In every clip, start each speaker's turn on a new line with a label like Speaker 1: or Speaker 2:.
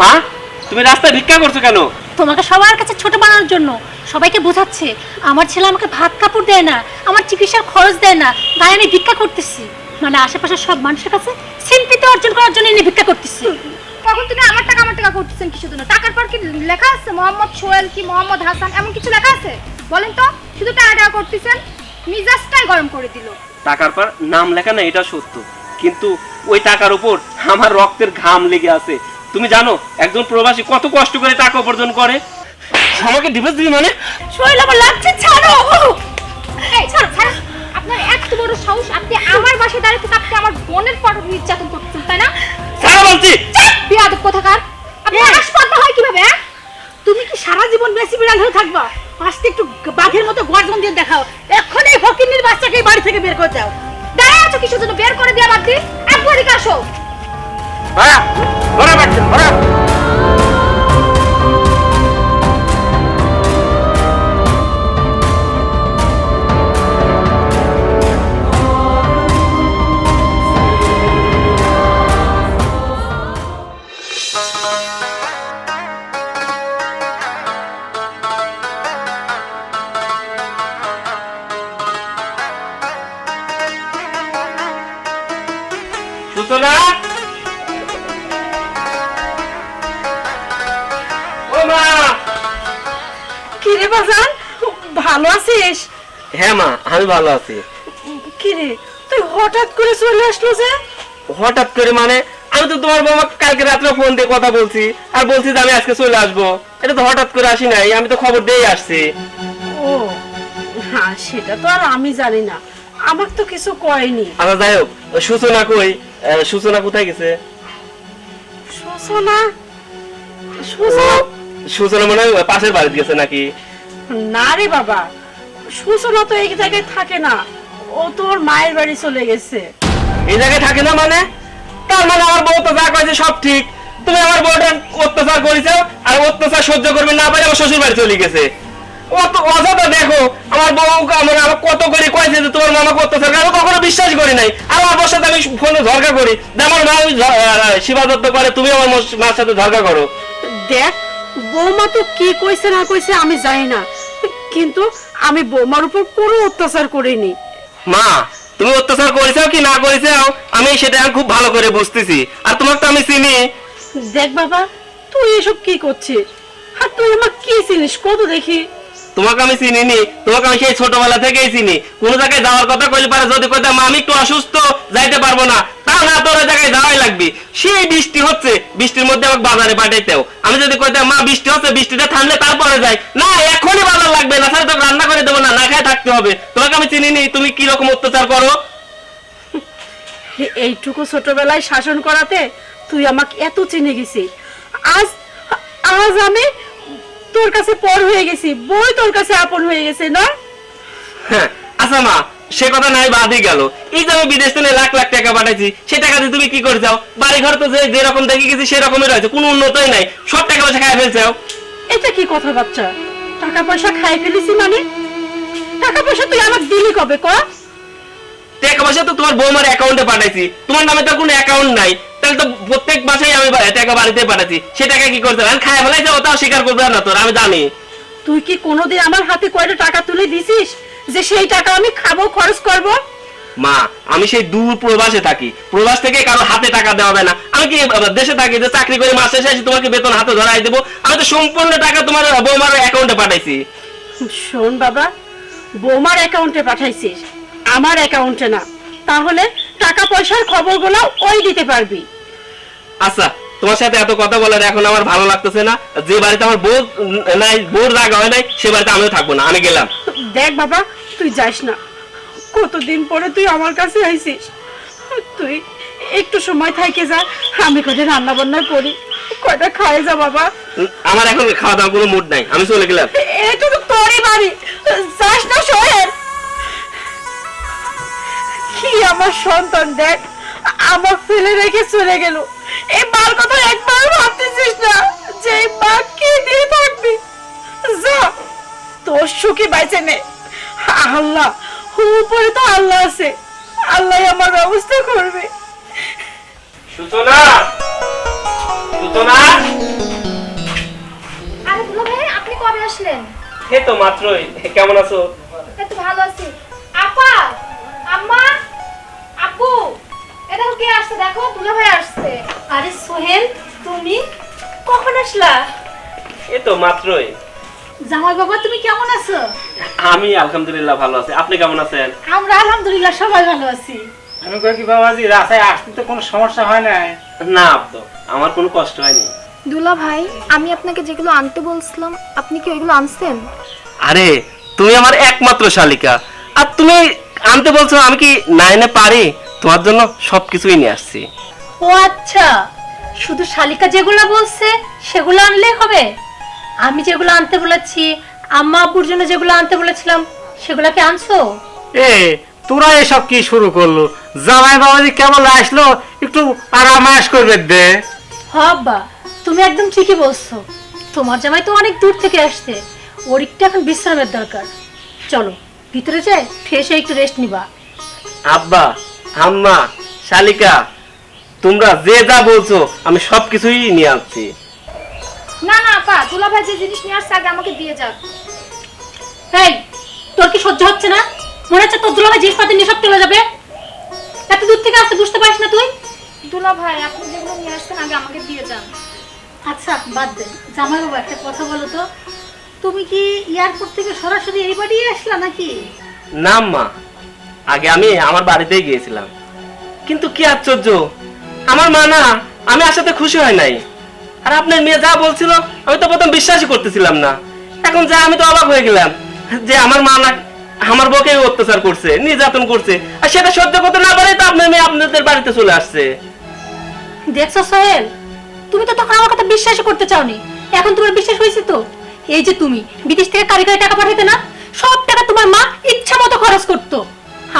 Speaker 1: মা তুমি রাস্তায় ভিক্ষা করছ কেন?
Speaker 2: তোমাকে সবার কাছে ছোট বানানোর জন্য। সবাইকে বোঝাচ্ছে আমার ছেলে আমাকে ভাত কাপড় দেয় না আমার চিকিৎসার খরচ দেয় না তাই আমি ভিক্ষা করতেছি। মানে আশেপাশের সব মানুষের কাছে সিম্পিতে অর্জন করার জন্য এনে ভিক্ষা করতেছি।
Speaker 3: তখন তুমি আমার টাকা আমার টাকা করতেছেন কিছু জন্য টাকার পর কি লেখা আছে? মোহাম্মদ সোহেল কি মোহাম্মদ হাসান এমন কিছু লেখা আছে? বলেন তো শুধু টাকা টাকা করতেছেন? মিজাজটাই গরম করে দিল।
Speaker 1: টাকার পর নাম লেখা না এটা সত্য। কিন্তু ওই টাকার উপর আমার রক্তের ঘাম লেগে আছে। তুমি জানো একজন প্রবাসী কত কষ্ট করে টাকা উপার্জন করে? আমাকে ডিভোর্স দিবি মানে?
Speaker 2: শরীর আমার লাগছে ছাড়ো!
Speaker 3: এই ছাড়ো ছাড়ো! আপনার এত বড় সাহস আপনি আমার বাসায় দাঁড়িয়ে থেকে আপনি আমার বোনের পর নির্যাতন করতেছেন তাই না?
Speaker 1: ছাড়া বলছি!
Speaker 3: বিয়াদব কোথাকার! আপনি
Speaker 2: এই!
Speaker 3: হাসপাতাল হয় কীভাবে হ্যাঁ?
Speaker 2: তুমি কি সারা জীবন বেশি বিড়াল হয়ে থাকবা? আজকে একটু বাঘের মতো গর্জন দিয়ে দেখাও। এক্ষুনি ফকিন্নির বাচ্চাকে এই বাড়ি থেকে বের করে দাও।
Speaker 3: দাঁড়ায় আছো কিছু জন্য বের করে দেওয়া বাদ দিয়ে একবার এদিকে
Speaker 1: 来呀！过
Speaker 2: 来吧，过来。
Speaker 1: হ্যাঁ মা আমি ভালো আছি।
Speaker 2: কিরে তুই হঠাৎ করে চলে আসলো যে?
Speaker 1: হঠাৎ করে মানে? আমি তো তোমার বাবা কালকে রাত্রে ফোন দিয়ে কথা বলছি আর বলছি যে আমি আজকে চলে আসব। এটা তো হঠাৎ করে আসি নাই আমি তো খবর দিয়েই আসছি।
Speaker 4: ও হ্যাঁ সেটা তো আর আমি জানি না। আমার তো কিছু কয়নি।
Speaker 1: আচ্ছা যাই হোক সূচনা কই? সূচনা কোথায় গেছে?
Speaker 4: সূচনা? সূচনা?
Speaker 1: সূচনা মনে হয় পাশের বাড়িতে গেছে নাকি?
Speaker 4: না রে বাবা সূচনা তো এই জায়গায় থাকে না। ও তোর মায়ের বাড়ি চলে গেছে।
Speaker 1: এই জায়গায় থাকে না মানে? তার মানে আমার বউ তো যা কয়েছে সব ঠিক। তুমি আমার বউটার অত্যাচার করেছ আর অত্যাচার সহ্য করবে না পারে আমার শ্বশুর বাড়ি চলে গেছে। অত অযথা দেখো আমার বউ আমার আমার কত করে কয়েছে যে তোমার মামা অত্যাচার আমি কখনো বিশ্বাস করি নাই। আর আমার সাথে আমি ফোনে ঝরকা করি। যে আমার মা সেবা যত্ন করে তুমি আমার মার সাথে ঝরকা করো।
Speaker 4: দেখ বৌমা তো কি কইছে না কইছে আমি জানি না। কিন্তু আমি বৌমার উপর কোনো অত্যাচার করিনি।
Speaker 1: মা তুমি অত্যাচার করেছ কি না করেছ? আমি সেটা খুব ভালো করে বুঝতেছি। আর তোমার তো আমি চিনি।
Speaker 4: দেখ বাবা তুই এসব কি করছিস? আর তুই আমার কি চিনিস? কত দেখি।
Speaker 1: তোমাকে আমি চিনিনি, তোমাকে আমি সেই ছোটবেলা থেকেই চিনি। কোন জায়গায় যাওয়ার কথা কইলে পারে, যদি কইতাম আমি একটু অসুস্থ, যাইতে পারব না। তা না, তোর জায়গায় যাওয়াই লাগবে। সেই বৃষ্টি হচ্ছে, বৃষ্টির মধ্যে আমাকে বাজারে পাঠাইতেও। আমি যদি কইতাম, মা, বৃষ্টি হচ্ছে বৃষ্টিটা থামলে তারপরে যাই। না, এখনই বাজার লাগবে না, স্যার তো রান্না করে দেবো না না খায় থাকতে হবে। তোমাকে আমি চিনিনি, তুমি কি রকম অত্যাচার করো?
Speaker 4: এইটুকু ছোটবেলায় শাসন করাতে তুই আমাকে এত চিনে গেছিস। আজ আজ আমি তোর কাছে পর হয়ে গেছি বই তোর কাছে আপন হয়ে গেছে না?
Speaker 1: হ্যাঁ, আচ্ছা মা সে কথা নাই বাদই গেল। এই যে আমি বিদেশ থেকে লাখ লাখ টাকা পাঠাইছি সে টাকা দিয়ে তুমি কি করে যাও বাড়ি ঘর তো যে যেরকম দেখে গেছি সেরকমই রয়েছে কোনো উন্নতই নাই। সব টাকা পয়সা খাই ফেলছাও
Speaker 4: এটা কি কথা বাচ্চা? টাকা পয়সা খাই ফেলেছি মানে? টাকা পয়সা তুই আমার দিলি কবে ক?
Speaker 1: টাকা পয়সা তো তোমার বৌমার অ্যাকাউন্টে পাঠাইছি। তোমার নামে তো কোনো অ্যাকাউন্ট নাই। তাহলে তো প্রত্যেক মাসেই আমি টাকা বাড়িতে পাঠাচ্ছি। সে টাকা কি করতে আর খায় ফেলাই যাও তাও স্বীকার করবে না তোর আমি জানি।
Speaker 4: তুই কি কোনোদিন আমার হাতে কয়টা টাকা তুলে দিছিস? যে সেই টাকা আমি খাব খরচ করব?
Speaker 1: মা আমি সেই দূর প্রবাসে থাকি। প্রবাস থেকে কারও হাতে টাকা দেওয়া হবে না। আমি কি দেশে থাকি যে চাকরি করে মাসে শেষে তোমাকে বেতন হাতে ধরাই দেবো। আমি তো সম্পূর্ণ টাকা তোমার বৌমার অ্যাকাউন্টে পাঠাইছি।
Speaker 4: শোন বাবা বৌমার অ্যাকাউন্টে পাঠাইছিস। আমার অ্যাকাউন্টে না। তাহলে টাকা পয়সার খবরগুলো ওই দিতে পারবি।
Speaker 1: আচ্ছা তোমার সাথে এত কথা বলার এখন আমার ভালো লাগতেছে না। যে বাড়িতে আমার বউ নাই বউর জায়গা হয় নাই সে বাড়িতে আমিও থাকব না আমি গেলাম।
Speaker 4: দেখ বাবা তুই যাস না। কতদিন পরে তুই আমার কাছে আইছিস তুই একটু সময় থাইকে যা আমি কটা রান্না বান্না করি কয়টা খাই যা বাবা।
Speaker 1: আমার এখন খাওয়া দাওয়ার কোনো মুড নাই আমি চলে গেলাম।
Speaker 4: এটা তো তোরই বাড়ি। যাস না সোহেল কি আমার সন্তান দেখ আমার ফেলে রেখে চলে গেল। এই মার কথা একবার ভাবতেছিস না? যে মা কি দিয়ে থাকবি? যা তোর সুখী বাইছে নে। আল্লাহ উপরে তো আল্লাহ আছে। আল্লাহ আমার ব্যবস্থা করবে।
Speaker 1: সূচনা সূচনা আরে দুলা ভাই আপনি কবে
Speaker 3: আসলেন?
Speaker 1: হে তো মাত্রই। কেমন আছো?
Speaker 3: এই তো ভালো আছি। আপা! দেখো কে আসছে দেখো দুলা ভাই আসছে।
Speaker 2: আরে সোহেল তুমি কখন আসলা?
Speaker 1: এই তো মাত্রই।
Speaker 2: জামাই বাবা তুমি কেমন আছো?
Speaker 1: আমি আলহামদুলিল্লাহ ভালো আছি। আপনি কেমন আছেন?
Speaker 2: আমরা আলহামদুলিল্লাহ সবাই ভালো আছি।
Speaker 5: আমি কই কি বাবাজি রাস্তায় আসতে তো কোনো সমস্যা হয় না
Speaker 1: না আব্দো আমার কোনো কষ্ট হয়নি।
Speaker 3: দুলা ভাই আমি আপনাকে যেগুলো আনতে বলছিলাম আপনি কি ওইগুলো আনছেন?
Speaker 1: আরে তুমি আমার একমাত্র শালিকা। আর তুমি আনতে বলছো আমি কি নাইনে পারি? তোমার জন্য সবকিছুই নিয়ে আসছি।
Speaker 2: ও আচ্ছা শুধু শালিকা যেগুলো বলছে সেগুলো আনলে হবে? আমি যেগুলো আনতে বলেছি আম্মা আব্বুর জন্য যেগুলো আনতে বলেছিলাম সেগুলো কি আনছো?
Speaker 5: এ তোরা এসব কি শুরু করল? জামাই বাবাজি কেবল আসলো একটু আরাম আরামাস করবে দে।
Speaker 2: হব্বা তুমি একদম ঠিকই বলছো। তোমার জামাই তো অনেক দূর থেকে আসছে। ওর একটু এখন বিশ্রামের দরকার। চলো ভিতরে যাই ফ্রেশ হয়ে একটু রেস্ট নিবা।
Speaker 1: আব্বা আম্মা শালিকা তোমরা যে যা বলছো আমি সবকিছুই নিয়ে আসছি।
Speaker 3: না না আপা দুলা ভাই যে জিনিস নিয়ে আসছে আগে আমাকে দিয়ে যাক।
Speaker 2: এই তোর কি সহ্য হচ্ছে না? মনে হচ্ছে তোর দুলাভাই জিনিসপাতি নিয়ে সব চলে যাবে। এত দূর থেকে আসতে বুঝতে পারিস না তুই?
Speaker 3: দুলা ভাই আপনি যেগুলো নিয়ে আসছেন আগে আমাকে দিয়ে যান।
Speaker 2: আচ্ছা বাদ দে। জামাই বাবা একটা কথা বলো তো। তুমি কি এয়ারপোর্ট থেকে সরাসরি এই বাড়ি আসলা নাকি?
Speaker 1: না আম্মা। আগে আমি আমার বাড়িতেই গিয়েছিলাম। কিন্তু কি আশ্চর্য, আমার মা না আমি আসাতে খুশি হয় নাই। আর আপনার মেয়ে যা বলছিল, আমি তো প্রথম বিশ্বাসই করতেছিলাম না। এখন যা আমি তো অবাক হয়ে গেলাম যে আমার মা না আমার বউকে অত্যাচার করছে, নির্যাতন করছে। আর সেটা সহ্য করতে না পারে তো আপনার মেয়ে আপনাদের বাড়িতে চলে আসছে।
Speaker 2: দেখছ সোহেল, তুমি তো তখন আমার কথা বিশ্বাসই করতে চাওনি। এখন তোমার বিশ্বাস হয়েছে তো? এই যে তুমি, বিদেশ থেকে কারিগরি টাকা পাঠাইতে না, সব টাকা তোমার মা ইচ্ছা মতো খরচ করতো।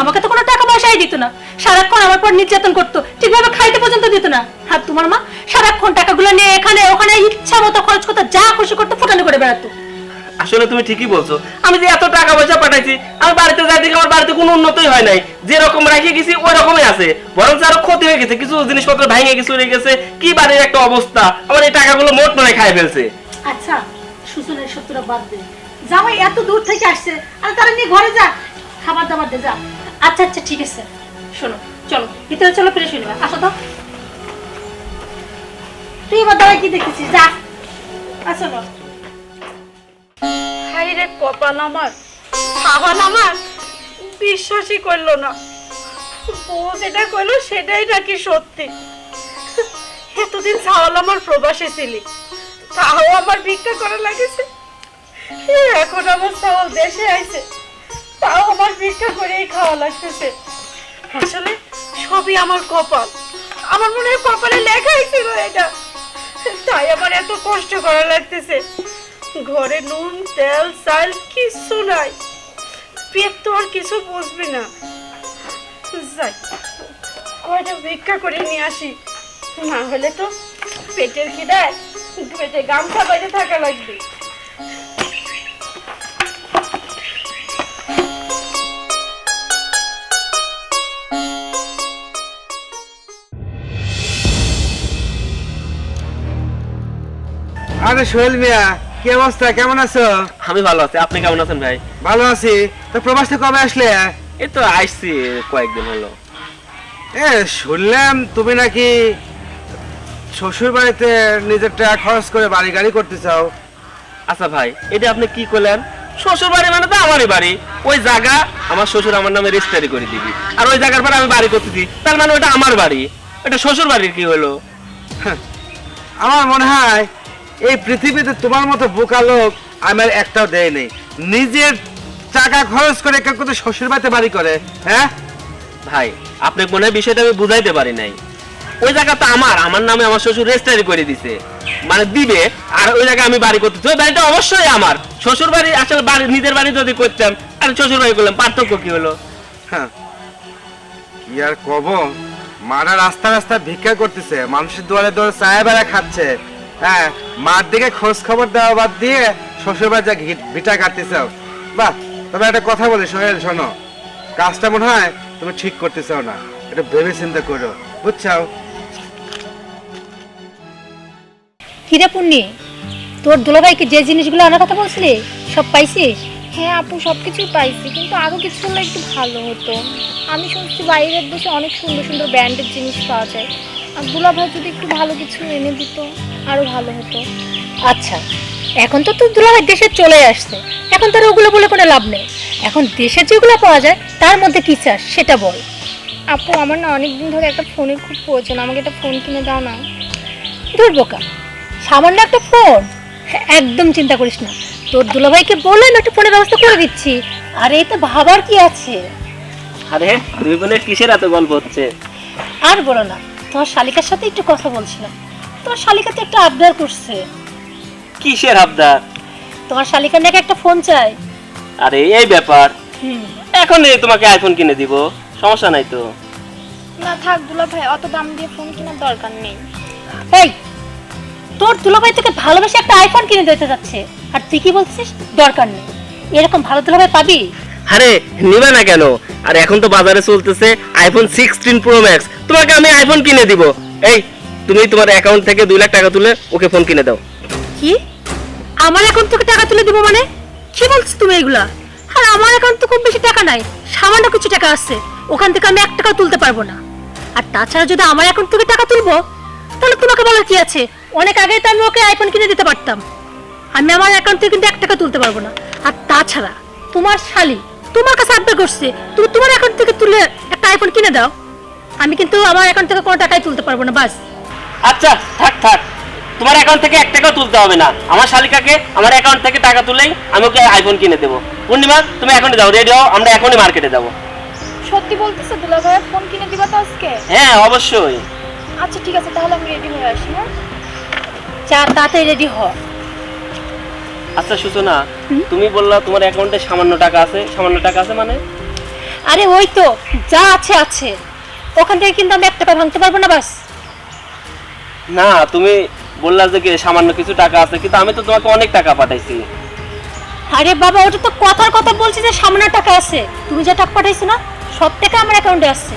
Speaker 2: আমাকে তো কোনো টাকা পয়সাই দিত না। সারাক্ষণ আমার পর নির্যাতন করতো ঠিকভাবে খাইতে পর্যন্ত দিত না। আর তোমার মা সারাক্ষণ টাকাগুলো নিয়ে এখানে ওখানে ইচ্ছা মতো খরচ করতো যা খুশি করতো ফুটানো করে বেড়াতো।
Speaker 1: আসলে তুমি ঠিকই বলছো। আমি যে এত টাকা পয়সা পাঠাইছি আমি বাড়িতে যাই দেখি আমার বাড়িতে কোনো উন্নতই হয় নাই। যে রকম রেখে গেছি ওই রকমই আছে। বরং আরও ক্ষতি হয়ে গেছে কিছু জিনিসপত্র ভেঙে গেছে উড়ে গেছে। কি বাড়ির একটা অবস্থা। আমার এই টাকাগুলো মোট মনে খাই ফেলছে।
Speaker 2: আচ্ছা সুসনের সত্যটা বাদ দে। জামাই এত দূর থেকে আসছে। আর তারা নিয়ে ঘরে যা। খাবার দাবার দে যা। আচ্ছা আচ্ছা ঠিক আছে। শোনো, চলো, ভিতরে চলো, ফিরে শুনবা আসো তো। তুই এবার দাঁড়ায় কি দেখতেছিস যা। আসো না।
Speaker 4: হাই রে কপাল আমার। খাবার আমার। বিশ্বাসই করল না। বউ যেটা করল, সেটাই নাকি সত্যি। এতদিন ছাওয়াল আমার প্রবাসে ছিলি। তাও আমার ভিক্ষা করা লাগেছে। এখন আমার ছাওয়াল দেশে আইছে। তাও আমার ভিক্ষা করেই খাওয়া লাগতেছে আসলে সবই আমার কপাল। আমার মনে হয় কপালে লেখাই ছিল এটা। তাই আমার এত কষ্ট করা লাগতেছে। ঘরে নুন, তেল, চাল কিছু নাই। পেট তো আর কিছু বুঝবি না। যাই, কয়টা ভিক্ষা করে নিয়ে আসি। না হলে তো পেটের খিদায় পেটে গামছা বাইরে থাকা লাগবে।
Speaker 6: আরে সোহেল মিয়া কি অবস্থা? কেমন আছো?
Speaker 1: আমি ভালো আছি। আপনি কেমন আছেন ভাই?
Speaker 6: ভালো আছি। তো প্রবাস থেকে কবে আসলে?
Speaker 1: এই তো আসছি কয়েকদিন হলো।
Speaker 6: এ শুনলাম তুমি নাকি শ্বশুর বাড়িতে নিজের টাকা খরচ করে বাড়ি গাড়ি করতে চাও।
Speaker 1: আচ্ছা ভাই এটা আপনি কি করলেন? শ্বশুর বাড়ি মানে তো আমারই বাড়ি। ওই জায়গা আমার শ্বশুর আমার নামে রেজিস্টারি করে দিবি। আর ওই জায়গার পরে আমি বাড়ি করতেছি তার মানে ওটা আমার বাড়ি। এটা শ্বশুর বাড়ির কি হলো?
Speaker 6: আমার মনে হয় এই পৃথিবীতে তোমার মতো বোকা লোক আমার একটাও দেয় নেই। নিজের টাকা খরচ করে কেউ কত শ্বশুর বাড়িতে বাড়ি করে হ্যাঁ?
Speaker 1: ভাই আপনি মনে হয় বিষয়টা আমি বুঝাইতে পারি নাই। ওই জায়গা তো আমার আমার নামে আমার শ্বশুর রেজিস্টারি করে দিছে। মানে দিবে আর ওই জায়গায় আমি বাড়ি করতেছি ওই বাড়িটা অবশ্যই আমার। শ্বশুর বাড়ি আসলে বাড়ি নিজের বাড়ি যদি করতাম আর শ্বশুর বাড়ি করলাম পার্থক্য কি হলো?
Speaker 6: হ্যাঁ। কি আর কব? মারা রাস্তা রাস্তা ভিক্ষা করতেছে মানুষের দুয়ারে দুয়ারে চায় বেড়া খাচ্ছে। হ্যাঁ মার দিকে খোঁজ খবর দেওয়া বাদ দিয়ে শ্বশুর বাড়ি যা ভিটা কাটতেছ বাহ তবে একটা কথা বলি সোহেল শোনো। কাজটা মনে হয় তুমি ঠিক করতেছ না। এটা ভেবে চিন্তা করো বুঝছাও?
Speaker 2: পুণ্যি তোর দুলাভাইকে যে জিনিসগুলো আনার কথা বলছিলি সব পাইছিস?
Speaker 3: হ্যাঁ আপু সব কিছুই পাইছি কিন্তু আরও কিছু হলে একটু ভালো হতো। আমি শুনছি বাইরের দেশে অনেক সুন্দর সুন্দর ব্র্যান্ডের জিনিস পাওয়া যায়। আর দুলা ভাই যদি একটু ভালো কিছু এনে দিত আরও ভালো হতো।
Speaker 2: আচ্ছা এখন তো তোর দুলাভাই দেশে চলে আসছে। এখন তোর ওগুলো বলে কোনো লাভ নেই। এখন দেশে যেগুলো পাওয়া যায় তার মধ্যে কি চাস সেটা বল।
Speaker 3: আপু আমার না অনেক দিন ধরে একটা ফোনের খুব প্রয়োজন। আমাকে একটা ফোন কিনে দাও না।
Speaker 2: দূর বোকা। সামান্য একটা ফোন? একদম চিন্তা করিস না। তোর দুলাভাইকে বলে আমি একটা ফোনের ব্যবস্থা করে দিচ্ছি। আর এতে ভাবার কি আছে?
Speaker 1: আরে দুই বোনের কিসের এত গল্প হচ্ছে?
Speaker 2: আর বলো না। তোমার শালিকার সাথে একটু কথা বলছিলাম। তোমার শালিকা তো একটা আবদার করছে।
Speaker 1: কিসের আবদার?
Speaker 2: তোমার শালিকা নাকি একটা ফোন চাই
Speaker 1: আরে এই ব্যাপার।
Speaker 2: হুম।
Speaker 1: এখন এই তোমাকে আইফোন কিনে দিব। সমস্যা নাই তো?
Speaker 3: না থাক দুলা ভাই অত দাম দিয়ে ফোন কেনার দরকার নেই।
Speaker 2: এই তোর দুলাভাই তোকে ভালোবেসে একটা আইফোন কিনে দিতে যাচ্ছে। আর তুই কি বলছিস? দরকার নেই। এরকম ভালো দুলাভাই পাবি?
Speaker 1: আরে, নিবে না কেন? আর এখন তো বাজারে চলতেছে আইফোন সিক্সটিন প্রো ম্যাক্স তোমাকে আমি আইফোন কিনে দিব। এই, তুমি তোমার অ্যাকাউন্ট থেকে দুই লাখ টাকা তুলে ওকে ফোন কিনে দাও।
Speaker 2: কি? আমার অ্যাকাউন্ট থেকে টাকা তুলে দিব মানে? কি বলছিস তুমি এগুলা? আর আমার অ্যাকাউন্ট তো খুব বেশি টাকা নাই, সামান্য কিছু টাকা আছে। ওখান থেকে আমি এক টাকা তুলতে পারব না। আর তাছাড়া যদি আমার অ্যাকাউন্ট থেকে টাকা তুলবো, তাহলে তোমাকে বলার কি আছে? অনেক আগে তো আমি ওকে আইফোন কিনে দিতে পারতাম। আমি আমার অ্যাকাউন্ট থেকে কিন্তু এক টাকা তুলতে পারব না। আর তাছাড়া, তোমার শালি তোমার কাছে আবদার করছে। তুমি তোমার অ্যাকাউন্ট থেকে তুলে একটা আইফোন কিনে দাও। আমি কিন্তু আমার অ্যাকাউন্ট থেকে কোনো টাকাই তুলতে পারব না বাস।
Speaker 1: আচ্ছা থাক থাক। তোমার অ্যাকাউন্ট থেকে এক টাকাও তুলতে হবে না। আমার শালিকাকে আমার অ্যাকাউন্ট থেকে টাকা তুলেই আমি ওকে আইফোন কিনে দেবো। পূর্ণিমা তুমি এখনই যাও রেডি হও আমরা এখনই মার্কেটে যাব।
Speaker 3: সত্যি বলতেছে দুলা ভাইয়ের ফোন কিনে দিবা তো আজকে?
Speaker 1: হ্যাঁ অবশ্যই।
Speaker 3: আচ্ছা ঠিক আছে তাহলে আমি রেডি হয়ে আসি হ্যাঁ?
Speaker 2: চা তাড়াতাড়ি রেডি হ।
Speaker 1: আচ্ছা সূচনা তুমি বললা তোমার অ্যাকাউন্টে সামান্য টাকা আছে। সামান্য টাকা আছে মানে?
Speaker 2: আরে ওই তো যা আছে আছে। ওখান থেকে কিন্তু আমি এক টাকা ভাঙতে পারব না বাস।
Speaker 1: না তুমি বললা যে কি সামান্য কিছু টাকা আছে কিন্তু আমি তো তোমাকে অনেক টাকা পাঠাইছি।
Speaker 2: আরে বাবা ওটা তো কথার কথা বলছি যে সামান্য টাকা আছে। তুমি যা টাকা পাঠাইছো না সব টাকা আমার অ্যাকাউন্টে আসছে।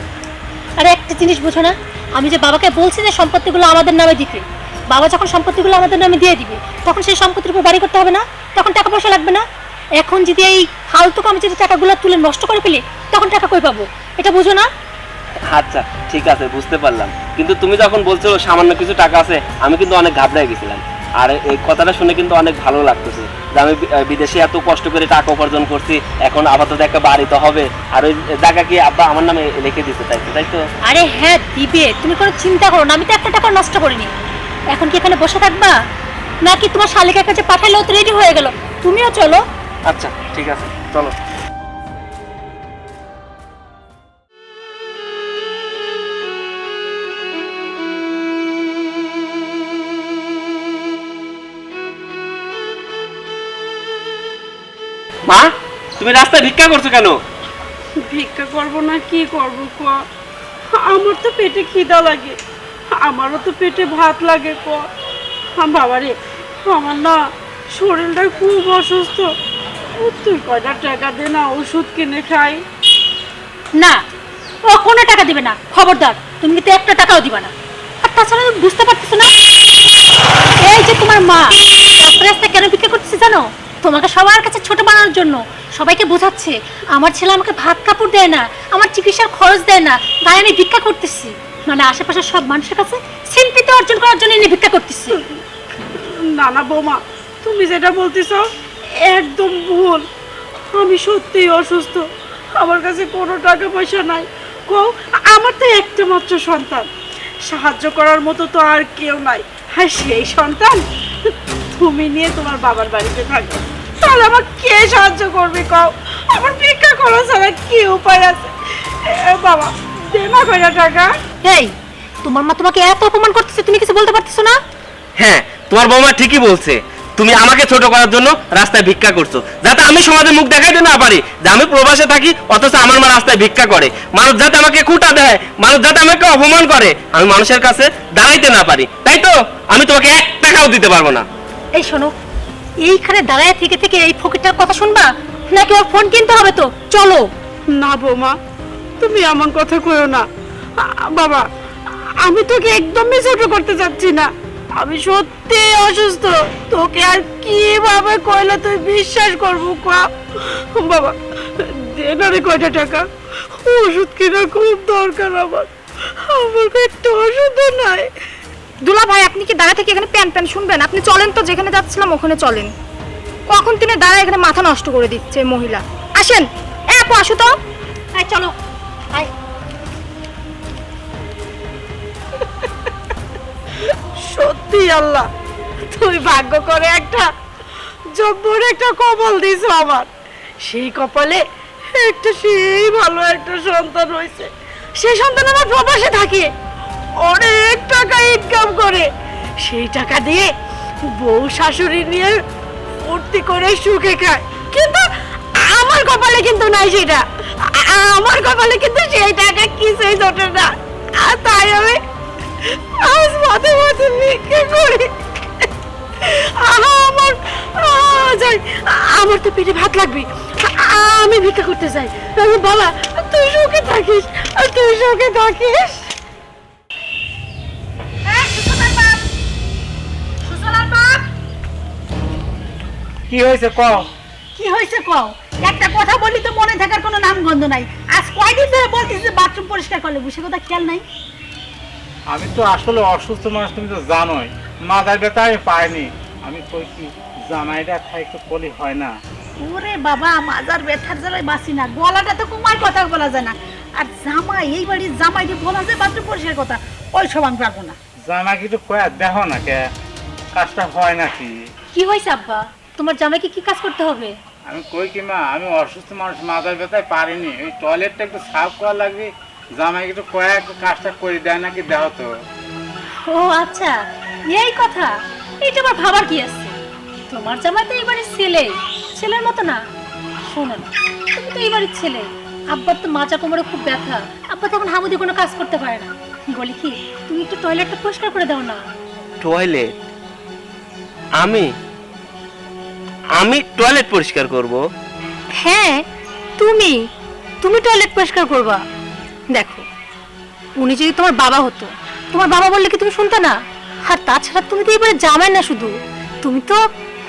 Speaker 2: আরে একটা জিনিস বুঝো না আমি যে বাবাকে বলছি যে সম্পত্তিগুলো আমাদের নামে দিতে বাবা যখন সম্পত্তিগুলো আমাদের নামে দিয়ে দিবে তখন সেই সম্পত্তির উপর বাড়ি করতে হবে না? তখন টাকা পয়সা লাগবে না? এখন যদি এই ফালতু আমি যদি টাকাগুলো তুলে নষ্ট করে ফেলি তখন টাকা কই পাবো? এটা বুঝো না?
Speaker 1: আচ্ছা ঠিক আছে বুঝতে পারলাম। কিন্তু তুমি যখন বলছো সামান্য কিছু টাকা আছে আমি কিন্তু অনেক ঘাবড়ায় গেছিলাম। আর এই কথাটা শুনে কিন্তু অনেক ভালো লাগতেছে যে আমি বিদেশে এত কষ্ট করে টাকা উপার্জন করছি এখন আপাতত একটা বাড়ি তো হবে। আর ওই জায়গা কি আব্বা আমার নামে লিখে দিতে চাইছে তাই তো?
Speaker 2: আরে হ্যাঁ দিবে। তুমি কোনো চিন্তা করো না আমি তো একটা টাকা নষ্ট করিনি। এখন কি এখানে বসে থাকবা? নাকি তোমার শালিকার কাছে পাঠাইলেও তো রেডি হয়ে গেল? তুমিও চলো।
Speaker 1: আচ্ছা ঠিক আছে চলো। মা তুমি রাস্তায় ভিক্ষা করছ কেন?
Speaker 4: ভিক্ষা করব না কি করব ক? আমার তো পেটে খিদা লাগে। আমারও তো পেটে ভাত লাগে ক বাবারে আমার না শরীরটা খুব অসুস্থ। তুই কয়টা টাকা দে না ওষুধ কিনে খাই?
Speaker 2: না, ও কোনো টাকা দিবে না, খবরদার, তুমি কিন্তু একটা টাকাও দিবে না। আর তাছাড়া তুমি বুঝতে পারতেছো না? এই যে তোমার মা রাস্তা রাস্তায় কেন ভিক্ষা করতেছে জানো? তোমাকে সবার কাছে ছোট বানানোর জন্য সবাইকে বোঝাচ্ছে, আমার ছেলে আমাকে ভাত কাপড় দেয় না, আমার চিকিৎসার খরচ দেয় না, তাই আমি ভিক্ষা করতেছি। মানে আশেপাশের সব মানুষের কাছে সিম্পিতে অর্জন করার জন্য এনে ভিক্ষা করতেছি।
Speaker 4: না না বৌমা, তুমি যেটা বলতেছ একদম ভুল। আমি সত্যিই অসুস্থ। আমার কাছে কোনো টাকা পয়সা নাই। কও, আমার তো একটা মাত্র সন্তান। সাহায্য করার মতো তো আর কেউ নাই। হ্যাঁ সেই সন্তান? তুমি নিয়ে তোমার বাবার বাড়িতে থাকো। তাহলে আমার কে সাহায্য করবে কও? আমার ভিক্ষা করা ছাড়া কি উপায় আছে? বাবা দে না কয়টা টাকা
Speaker 2: এই তোমার মা তোমাকে এত অপমান করতেছে তুমি কিছু বলতে পারতেছো না?
Speaker 1: হ্যাঁ তোমার বৌমা ঠিকই বলছে। তুমি আমাকে ছোট করার জন্য রাস্তায় ভিক্ষা করছ যাতে আমি সমাজে মুখ দেখাইতে না পারি যে আমি প্রবাসে থাকি অথচ আমার মা রাস্তায় ভিক্ষা করে। মানুষ যাতে আমাকে খুঁটা দেয় মানুষ যাতে আমাকে অপমান করে আমি মানুষের কাছে দাঁড়াইতে না পারি। তাই তো? আমি তোমাকে এক টাকাও দিতে পারব না।
Speaker 2: এই শোনো এইখানে দাঁড়ায় থেকে থেকে এই ফকিরটার কথা শুনবা? নাকি ওর ফোন কিনতে হবে তো? চলো।
Speaker 4: না বৌমা তুমি এমন কথা কইও না। বাবা আমি তোকে একদমই ছোট করতে চাচ্ছি না। আমি সত্যি অসুস্থ। তোকে আর কীভাবে কইলে তুই বিশ্বাস করব কা বাবা দে না রে কয়টা টাকা। ওষুধ কেনা খুব দরকার আমার। আমার একটা ওষুধও নাই।
Speaker 3: দুলা ভাই আপনি কি দাঁড়া থেকে এখানে প্যান প্যান শুনবেন? আপনি চলেন তো যেখানে যাচ্ছিলাম ওখানে চলেন। কখন তিনি দাঁড়া এখানে মাথা নষ্ট করে দিচ্ছে মহিলা। আসেন। এ আপু আসো তো।
Speaker 2: আয় চলো। আয়
Speaker 4: সত্যি আল্লাহ তুই ভাগ্য করে একটা জব্বর, একটা কপাল দিছ আমার। সেই কপালে একটা সেই ভালো একটা সন্তান হয়েছে সেই সন্তান আমার প্রবাসে থাকে। অনেক টাকা ইনকাম করে। সেই টাকা দিয়ে বউ শাশুড়ি নিয়ে ফুর্তি করে সুখে খায়। কিন্তু আমার কপালে কিন্তু নাই সেটা। আমার কপালে কিন্তু সেই টাকা কিছুই জোটে না। আর তাই আমি আজ মাঝে মাঝে ভিক্ষে করি। আমার যাই। আমার তো পেটে ভাত লাগবে। আমি ভিক্ষা করতে চাই আমি বাবা তুই সুখে থাকিস তুই সুখে থাকিস।
Speaker 5: কি হয়েছে কও
Speaker 2: কি হয়েছে কও? একটা কথা বলি তো মনে থাকার কোনো নাম গন্ধ নাই। আজ কয়দিন ধরে বলছিস যে বাথরুম পরিষ্কার করলে বুঝে কথা খেয়াল নাই?
Speaker 5: আমি তো আসলে অসুস্থ মানুষ তুমি তো জানোই। মাথার ব্যথা আমি পাইনি। আমি কই কি জামাইটা খাই একটু কলি হয় না।
Speaker 2: ওরে বাবা মাজার ব্যথার জ্বালায় বাসি না। গলাটা তো কুমার কথা বলা যায় না। আর জামাই এই বাড়ির জামাই যে বলা যায় বাথরুম পরিষ্কার কথা ওই সব আমি পারব না।
Speaker 5: জামাই কিছু কয়া দেখো না কে কাজটা হয় নাকি?
Speaker 2: কি হয়েছে আব্বা? তোমার জামাইকে কি কাজ করতে হবে?
Speaker 5: আমি কই কি মা আমি অসুস্থ মানুষ মাথার ব্যথায় পারিনি। ওই টয়লেটটা একটু সাফ করা লাগবে জামাই একটু কয়েক একটু কাজটা করে দেয় নাকি দেখো তো।
Speaker 2: ও আচ্ছা এই কথা এটা আবার ভাবার কি আছে? তোমার জামাই তো এই বাড়ির ছেলে ছেলের মতো না। শোনো না তুমি তো এই বাড়ির ছেলে। আব্বার তো মাজা কোমরে খুব ব্যথা আব্বা তখন হামুদি কোনো কাজ করতে পারে না। বলি কি তুমি একটু টয়লেটটা পরিষ্কার করে দাও না।
Speaker 1: টয়লেট আমি? আমি টয়লেট পরিষ্কার করব।
Speaker 2: হ্যাঁ তুমি। তুমি টয়লেট পরিষ্কার করবা। দেখো উনি যদি তোমার বাবা হতো তোমার বাবা বললে কি তুমি শুনতে না? আর তাছাড়া তুমি তো এবারে জামাই না শুধু। তুমি তো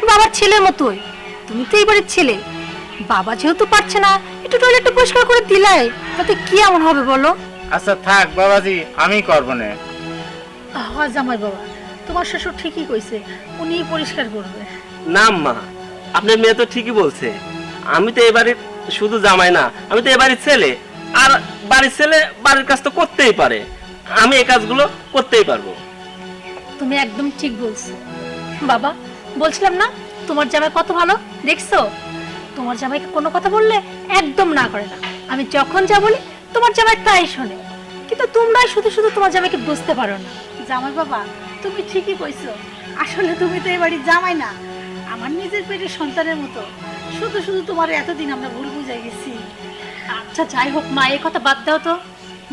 Speaker 2: বাবার ছেলের মতোই। তুমি তো এবারের ছেলে। বাবা যেহেতু পারছে না একটু টয়লেটটা পরিষ্কার করে দিলাই। তাতে কি এমন হবে বলো?
Speaker 5: আচ্ছা থাক বাবাজি আমি করব না।
Speaker 2: হ্যাঁ জামাই বাবা তোমার শ্বশুর ঠিকই কইছে উনি পরিষ্কার করবে।
Speaker 1: না মা। আপনার মেয়ে তো ঠিকই বলছে। আমি তো এবারে শুধু জামাই না, আমি তো এবারের ছেলে। আর বাড়ির ছেলে বাড়ির কাজ তো করতেই পারে। আমি এই কাজগুলো করতেই পারব।
Speaker 2: তুমি একদম ঠিক বলছো। বাবা, বলছিলাম না, তোমার জামাই কত ভালো, দেখছ? তোমার জামাইকে কোনো কথা বললে একদম না করে না। আমি যখন যা বলি, তোমার জামাই তাই শোনে। কিন্তু তোমরাই শুধু শুধু তোমার জামাইকে বুঝতে পারো না। জামাই বাবা, তুমি ঠিকই কইছো। আসলে তুমি তো এবারই জামাই না আমার নিজের পেটের সন্তানের মতো। শুধু শুধু তোমার এতদিন আমরা ভুল বুঝাই গেছি। আচ্ছা যাই হোক মা এই কথা বাদ দাও তো।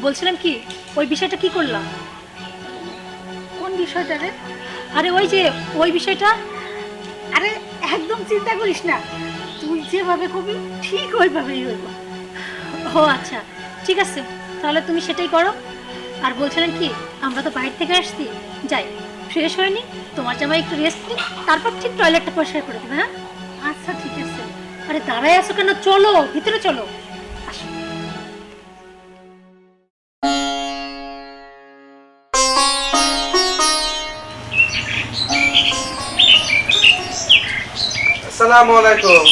Speaker 2: বলছিলাম কি ওই বিষয়টা কি করলাম? কোন বিষয়টা রে? আরে ওই যে ওই বিষয়টা। আরে একদম চিন্তা করিস না। তুই যেভাবে কবি ঠিক ওইভাবেই হইব। ও আচ্ছা ঠিক আছে। তাহলে তুমি সেটাই করো। আর বলছিলাম কি আমরা তো বাইরে থেকে আসছি। যাই ফ্রেশ হয়ে নি? তোমার জামাই একটু রেস্ট নি তারপর ঠিক টয়লেটটা পরিষ্কার করে দেবে হ্যাঁ? আচ্ছা ঠিক আছে। আরে দাঁড়াই আছো কেন? চলো ভিতরে চলো। আসো।
Speaker 6: আসসালামু আলাইকুম।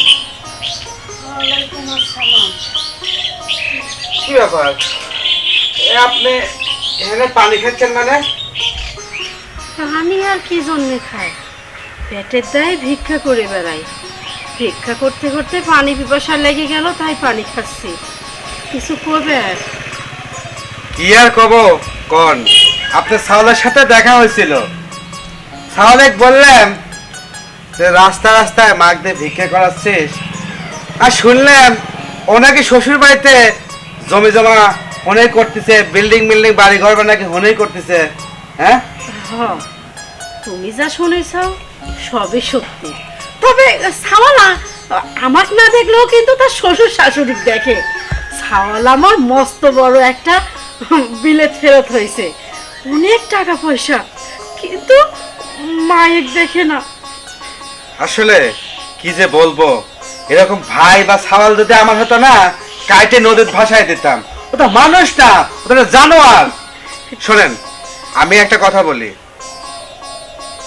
Speaker 6: কি ব্যাপার? আপনি এখানে পানি খাচ্ছেন মানে?
Speaker 4: আমি আর কি জন্যে খাই পেটের দায় ভিক্ষা করে বেড়াই ভিক্ষা করতে করতে পানি পিপাসা লেগে গেল তাই পানি খাচ্ছি। কিছু করবে আর?
Speaker 6: কি আর কব কোন? আপনার সাওলের সাথে দেখা হয়েছিল। সাওলেক বললেন যে রাস্তা রাস্তায় মাগ দিয়ে ভিক্ষা করাচ্ছিস। আর শুনলাম ওনাকে শ্বশুর বাড়িতে জমি জমা অনেক করতেছে বিল্ডিং বিল্ডিং বাড়ি ঘর নাকি হনেই করতেছে হ্যাঁ?
Speaker 4: তুমি যা শুনেছ, সবই সত্যি। তবে, সাওয়ালা আমার না দেখলেও কিন্তু তার শ্বশুর শাশুড়ি দেখে। সাওয়াল আমার মস্ত বড় একটা বিলেত ফেরত হয়েছে। অনেক টাকা পয়সা, কিন্তু মায়ের দেখে না।
Speaker 6: আসলে কি যে বলব, এরকম ভাই বা সাওয়াল যদি আমার হতো না, কাইটে নদীর ভাষায় দিতাম। ওটা মানুষ না, ওটা জানোয়ার। শোনেন, আমি একটা কথা বলি।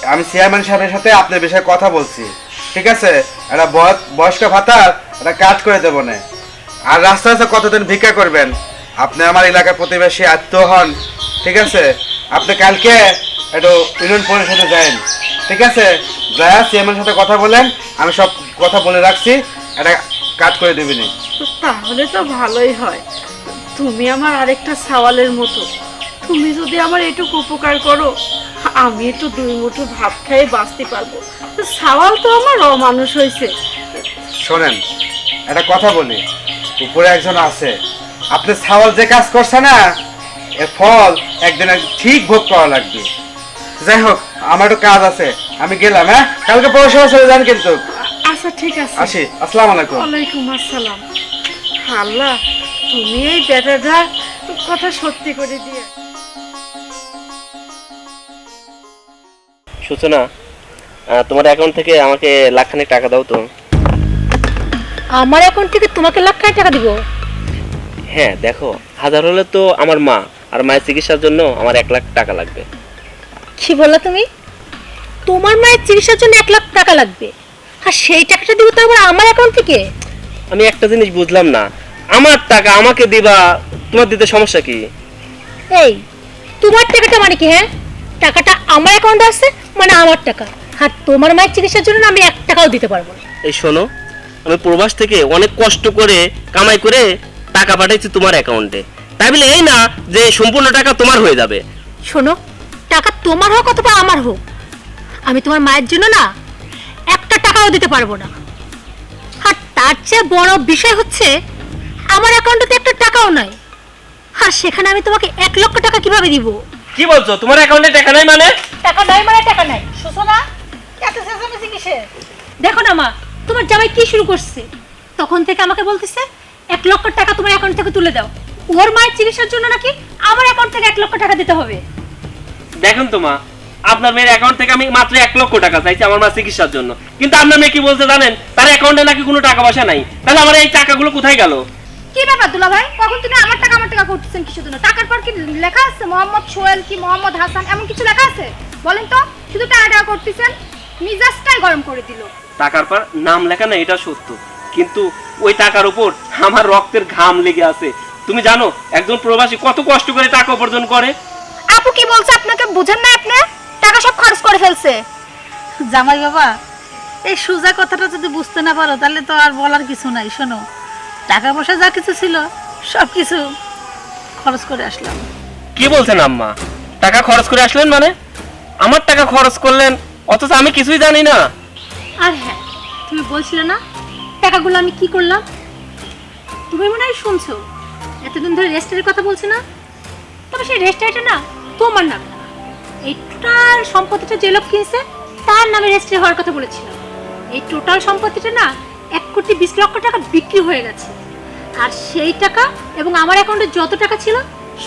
Speaker 6: আমি চেয়ারম্যান সাহেবের সাথে আপনার বিষয়ে কথা বলছি। ঠিক আছে? একটা বয়- বয়স্ক ভাতার একটা কাজ করে দেবো না। আর রাস্তা রাস্তা কতদিন ভিক্ষা করবেন? আপনি আমার এলাকার প্রতিবেশী আত্মীয় হন। ঠিক আছে? আপনি কালকে একটু ইউনিয়ন পরিষদে যান ঠিক আছে? যা চেয়ারম্যানের সাথে কথা বলেন। আমি সব কথা বলে রাখছি। একটা কাজ করে দেবেনি
Speaker 4: তাহলে তো ভালোই হয়। তুমি আমার আরেকটা সাওয়ালের মতো। তুমি যদি আমার এটুকু উপকার করো আমি একটু দুই মুঠো ভাত খেয়ে বাঁচতে পারব। সাওয়াল তো আমার অমানুষ হয়েছে।
Speaker 6: শোনেন একটা কথা বলি। উপরে একজন আছে। আপনি ছাওয়াল যে কাজ করছে না এর ফল একদিন ঠিক ভোগ করা লাগবে। যাই হোক আমার একটু কাজ আছে। আমি গেলাম হ্যাঁ? কালকে পৌরসভা চলে যান কিন্তু।
Speaker 4: আচ্ছা ঠিক আছে।
Speaker 6: আসি। আসসালামু আলাইকুম।
Speaker 4: ওয়ালাইকুম আসসালাম। আল্লাহ তুমি এই বেটাটা কথা সত্যি করে দিয়ে।
Speaker 1: সূচনা তোমার অ্যাকাউন্ট থেকে আমাকে লাখখানেক টাকা দাও তো।
Speaker 2: আমার অ্যাকাউন্ট থেকে তোমাকে লাখ খানেক টাকা দিব?
Speaker 1: হ্যাঁ দেখো হাজার হলে তো আমার মা আর মায়ের চিকিৎসার জন্য আমার এক লাখ টাকা লাগবে।
Speaker 2: কি বললা তুমি? তোমার মায়ের চিকিৎসার জন্য এক লাখ টাকা লাগবে। আর সেই টাকাটা দিব তো আবার আমার অ্যাকাউন্ট থেকে?
Speaker 1: আমি একটা জিনিস বুঝলাম না। আমার টাকা আমাকে দিবা তোমার দিতে সমস্যা কি?
Speaker 2: এই তোমার টাকাটা মানে কি হ্যাঁ? টাকাটা আমার অ্যাকাউন্টে আছে মানে আমার টাকা। আর তোমার মায়ের চিকিৎসার জন্য না আমি এক টাকাও দিতে পারব না।
Speaker 1: এই শোনো আমি প্রবাস থেকে অনেক কষ্ট করে কামাই করে টাকা পাঠাইছি তোমার অ্যাকাউন্টে তাই বলে এই না যে সম্পূর্ণ টাকা তোমার হয়ে যাবে।
Speaker 2: শোনো টাকা তোমার হোক অথবা আমার হোক আমি তোমার মায়ের জন্য না একটা টাকাও দিতে পারব না। আর তার চেয়ে বড় বিষয় হচ্ছে আমার অ্যাকাউন্টে একটা টাকাও নাই। আর সেখানে আমি তোমাকে এক লক্ষ টাকা কীভাবে দিব?
Speaker 1: কি বলছো? তোমার অ্যাকাউন্টে টাকা নাই মানে?
Speaker 2: টাকা নাই মানে টাকা নাই। সুসনা এত চেঁচামেচি কিসের? দেখো না মা তোমার জামাই কি শুরু করছে? তখন থেকে আমাকে বলতেছে এক লক্ষ টাকা তোমার অ্যাকাউন্ট থেকে তুলে দাও। ওর মায়ের চিকিৎসার জন্য নাকি আমার অ্যাকাউন্ট থেকে এক লক্ষ টাকা দিতে হবে?
Speaker 1: দেখেন তো মা আপনার মেয়ের অ্যাকাউন্ট থেকে আমি মাত্র এক লক্ষ টাকা চাইছি আমার মা চিকিৎসার জন্য। কিন্তু আপনার মেয়ে কি বলতে জানেন? তার অ্যাকাউন্টে নাকি কোনো টাকা পয়সা নাই। তাহলে আমার এই টাকাগুলো কোথায় গেল?
Speaker 3: কি ব্যাপার দুলা ভাই? কখন তুমি আমার টাকা আমার টাকা করতেছেন কিছু জন্য? টাকার পর কি লেখা আছে? মোহাম্মদ সোহেল কি মোহাম্মদ হাসান এমন কিছু লেখা আছে? বলেন তো শুধু টাকা টাকা করতেছেন মিজাজটাই গরম করে দিল।
Speaker 1: টাকার পর নাম লেখা না এটা সত্য। কিন্তু ওই টাকার উপর আমার রক্তের ঘাম লেগে আছে। তুমি জানো একজন প্রবাসী কত কষ্ট করে টাকা উপার্জন করে?
Speaker 3: আপু কি বলছে আপনাকে বুঝেন না আপনি? টাকা সব খরচ করে ফেলছে।
Speaker 4: জামাই বাবা এই সোজা কথাটা যদি বুঝতে না পারো তাহলে তো আর বলার কিছু নাই শোনো। টাকা পয়সা যা কিছু ছিল সব কিছু খরচ করে আসলাম।
Speaker 1: কি বলছেন আম্মা? টাকা খরচ করে আসলেন মানে? আমার টাকা খরচ করলেন অথচ আমি কিছুই জানি না।
Speaker 2: আর হ্যাঁ তুমি বলছিলে না টাকাগুলো আমি কি করলাম? তুমি মনে হয় শুনছো এতদিন ধরে রেস্টের কথা বলছি না? তবে সেই রেস্টারটা না তোমার নামে না। এই টোটাল সম্পত্তিটা যে লোক কিনছে তার নামে রেজিস্ট্রি হওয়ার কথা বলেছিলাম। এই টোটাল সম্পত্তিটা না এক কোটি বিশ লক্ষ টাকা বিক্রি হয়ে গেছে। আর সেই টাকা এবং আমার অ্যাকাউন্টে যত টাকা ছিল,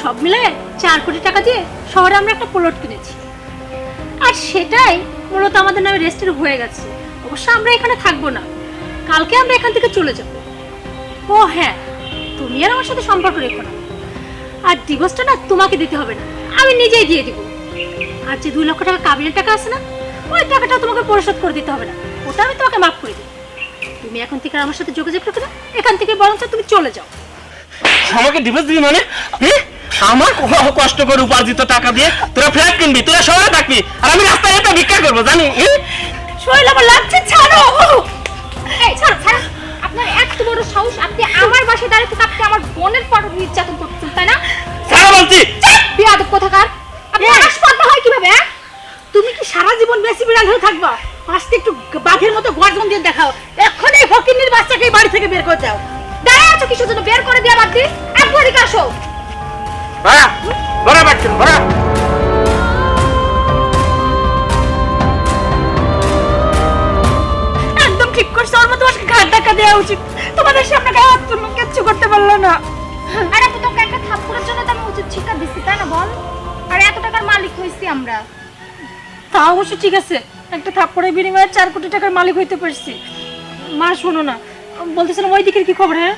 Speaker 2: সব মিলে চার কোটি টাকা দিয়ে শহরে আমরা একটা প্লট কিনেছি। আর সেটাই মূলত আমাদের নামে রেজিস্টার হয়ে গেছে। অবশ্য আমরা এখানে থাকব না। কালকে আমরা এখান থেকে চলে যাব। ও হ্যাঁ তুমি আর আমার সাথে সম্পর্ক রেখো না। আর ডিভোর্সটা না তোমাকে দিতে হবে না, আমি নিজেই দিয়ে দিব। আর যে দুই লক্ষ টাকা কাবিনের টাকা আছে না, ওই টাকাটা তোমাকে পরিশোধ করে দিতে হবে না। ওটা আমি তোমাকে মাফ করে দিই তুমি এখন থেকে আমার সাথে যোগাযোগ রেখো না। এখান থেকে বরঞ্চ তুমি চলে যাও।
Speaker 1: আমাকে ডিভোর্স দিবি মানে? হ্যাঁ? আমার ক- কষ্ট করে উপার্জিত টাকা দিয়ে তোরা ফ্ল্যাট কিনবি তোরা শহরে থাকবি আর আমি রাস্তায় এটা ভিক্ষা করব জানি। হ্যাঁ?
Speaker 2: শরীর আমার লাগছে ছাড়ো!
Speaker 3: এই ছাড় ছাড়! আপনার এত বড় সাহস আপনি আমার বাসায় দাঁড়িয়ে থেকে আপনি আমার বোনের পর নির্যাতন করতেছেন তাই না?
Speaker 1: ছাড়ো বলছি!
Speaker 3: বিয়াদব কোথাকার? আপনি হাসপাতাল হয় কীভাবে হ্যাঁ?
Speaker 4: তুমি কি সারা জীবন বেশি বিড়াল হয়ে থাকবা? আজকে একটু বাঘের মতো গর্জন দিয়ে দেখাও। এক্ষুনি ফকিন্নির বাচ্চাকে বাড়ি থেকে বের করে দাও।
Speaker 3: দাঁড়ায় আছো কিসের জন্য? বের করে দেওয়া বাদ দিয়ে একবার এদিকে আসো।
Speaker 4: একদম ঠিক করছ ওর মতো আজকে ঘাট ধাক্কা দেওয়া উচিত। তোমাদের সামনে গায়ে হাত তুললো কিচ্ছু করতে পারল না।
Speaker 3: আর আপু তোকে একটা থাপ্পড়ের জন্য তো আমি উচিত শিক্ষা দিচ্ছি তাই না বল? আর এত টাকার মালিক হয়েছি আমরা।
Speaker 2: তা অবশ্য ঠিক আছে একটা থাপ্পড়ের বিনিময়ে চার কোটি টাকার মালিক হইতে পারছি। মা শোনো না। বলতেছিলাম ওই দিকের কি খবর হ্যাঁ?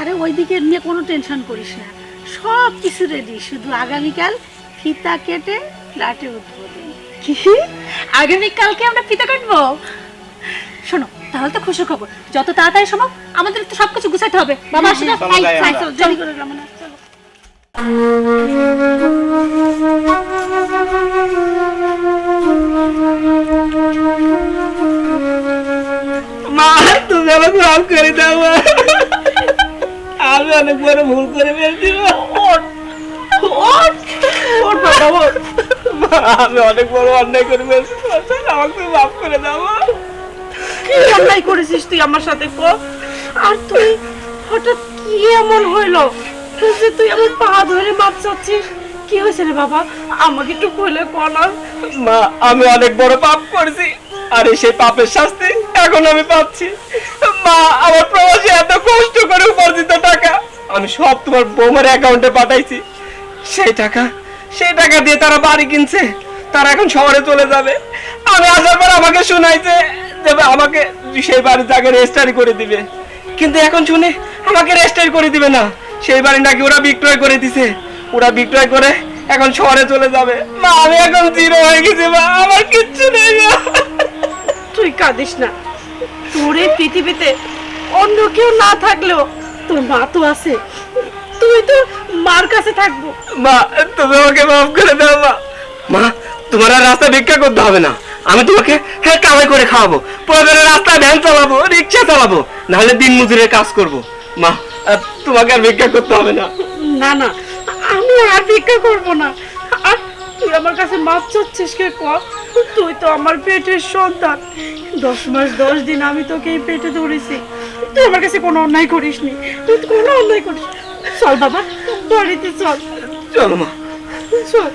Speaker 2: আরে ওই দিকের নিয়ে কোনো টেনশন করিস না। সব কিছু রেডি শুধু আগামীকাল ফিতা কেটে ফ্ল্যাটে উদ্বোধন কি? আগামীকালকে আমরা ফিতা কাটবো? শোনো তাহলে তো খুশি খবর। যত তাড়াতাড়ি সম্ভব আমাদের তো সবকিছু গুছাইতে হবে। বাবা আসো না
Speaker 5: চলো যাই আমরা।
Speaker 2: জলদি করে রামনা চলো।
Speaker 1: মা তুমি আমাকে মাফ করে দাও আমি অনেক বড় ভুল করে ফেলছি আমি অনেক বড় অন্যায় করে ফেলছি আমাকে তুমি মাফ করে দাও।
Speaker 4: কি অন্যায় করেছিস তুই আমার সাথে ক? আর তুই হঠাৎ কি এমন হইল যে তুই আমার পা ধরে মাপ চাচ্ছিস? কি হয়েছে রে বাবা? আমাকে একটু কইলে ক না।
Speaker 1: মা, আমি অনেক বড় পাপ করেছি, আর সেই পাপের শাস্তি এখন আমি পাচ্ছি। মা, আমার প্রবাসী এত কষ্ট করে উপার্জিত টাকা, আমি সব তোমার বৌমার অ্যাকাউন্টে পাঠাইছি। সেই টাকা সেই টাকা দিয়ে তারা বাড়ি কিনছে, তারা এখন শহরে চলে যাবে। আমি আসার পর আমাকে শোনাইছে যে আমাকে সেই বাড়ির জায়গা রেজিস্টারি করে দিবে। কিন্তু এখন শুনে আমাকে রেজিস্টারি করে দিবে না। সেই বাড়ি নাকি ওরা বিক্রয় করে দিছে। ওরা বিক্রয় করে এখন শহরে চলে যাবে। মা আমি এখন জিরো হয়ে গেছি মা আমার কিচ্ছু নেই মা।
Speaker 4: তুই কাঁদিস না। তোর এই পৃথিবীতে অন্য কেউ না থাকলেও তোর মা তো আছে। তুই তো মার কাছে থাকব।
Speaker 1: মা তুমি আমাকে মাফ করে দাও মা। মা তোমার আর রাস্তা ভিক্ষা করতে হবে না। আমি তোমাকে হ্যাঁ কামাই করে খাওয়াবো। প্রয়োজনে রাস্তায় ভ্যান চালাবো রিক্সা চালাবো। নাহলে দিন মজুরের কাজ করব। মা তোমাকে আর ভিক্ষা করতে হবে না।
Speaker 4: না না আমি আর ভিক্ষা করব না। আর তুই আমার কাছে মাপ চাচ্ছিস কে ক? তুই তো আমার পেটের সন্তান। দশ মাস দশ দিন আমি তোকে এই পেটে ধরেছি। তুই আমার কাছে কোনো অন্যায় করিসনি তুই তো কোনো অন্যায় করিস চল বাবা বাড়িতে চল।
Speaker 1: চলো মা।
Speaker 4: চল।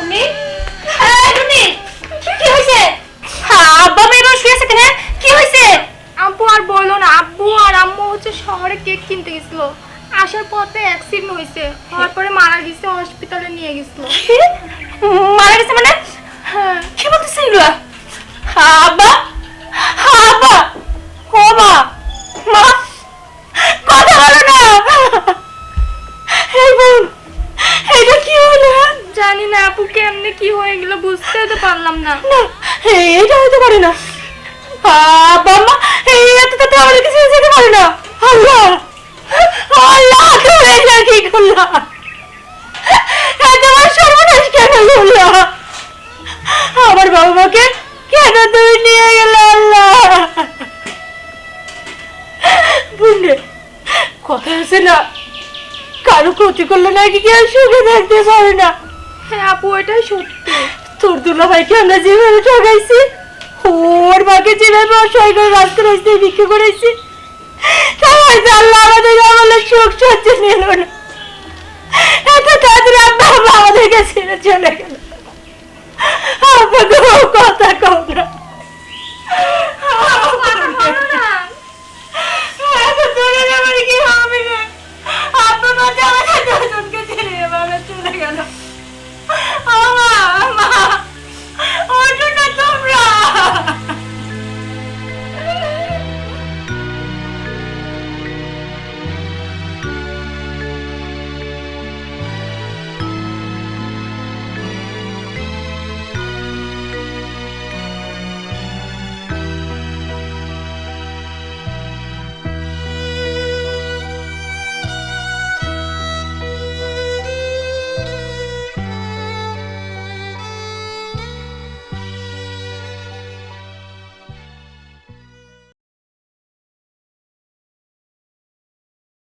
Speaker 2: উনি? উনি! কি হইছে? আব্বা মেয়ে এবার শুয়ে আছে কেন? কি হইছে?
Speaker 3: আব্বু আর বলল না আব্বু আর আম্মু হচ্ছে শহরে কেক কিনতে গেছিল। আসার পথে অ্যাক্সিডেন্ট হয়েছে। হওয়ার পরে মারা গেছে হসপিটালে নিয়ে গেছিল।
Speaker 2: মারা গেছে মানে?
Speaker 3: হ্যাঁ।
Speaker 2: কি বলতেছে এগুলা? আব্বা! আব্বা! ও মা! মা! কথা বলো না! এই বোন এটা কি হলো?
Speaker 3: জানি না আপু কেমনে কি হয়ে গেল বুঝতে তো পারলাম না।
Speaker 2: না এইটা হতে পারে না। বাবা এই এত কিছু যেতে পারে না। আল্লাহ! আল্লাহ তুমি এটা কি করলা? বড় সর্বনাশ কেন করলা? আমার বাবা মাকে কেন তুমি নিয়ে গেলে আল্লাহ? বুঝলে কথা আছে না। কারও ক্ষতি করলে নাকি কি আর সুখে থাকতে পারে না।
Speaker 3: হ্যাঁ আপু এটাই সত্যি।
Speaker 2: তোর দুলা ভাইকে আমরা যেভাবে ঠকাইছি ওর মাকে যেভাবে অসহায় করে রাস্তা রাস্তায় ভিক্ষা করেছি সবাই জানলো আমাদের আমলে সুখ সহ্য নিল না। এত তাড়াতাড়ি আব্বা আমাদেরকে ছেড়ে চলে গেল।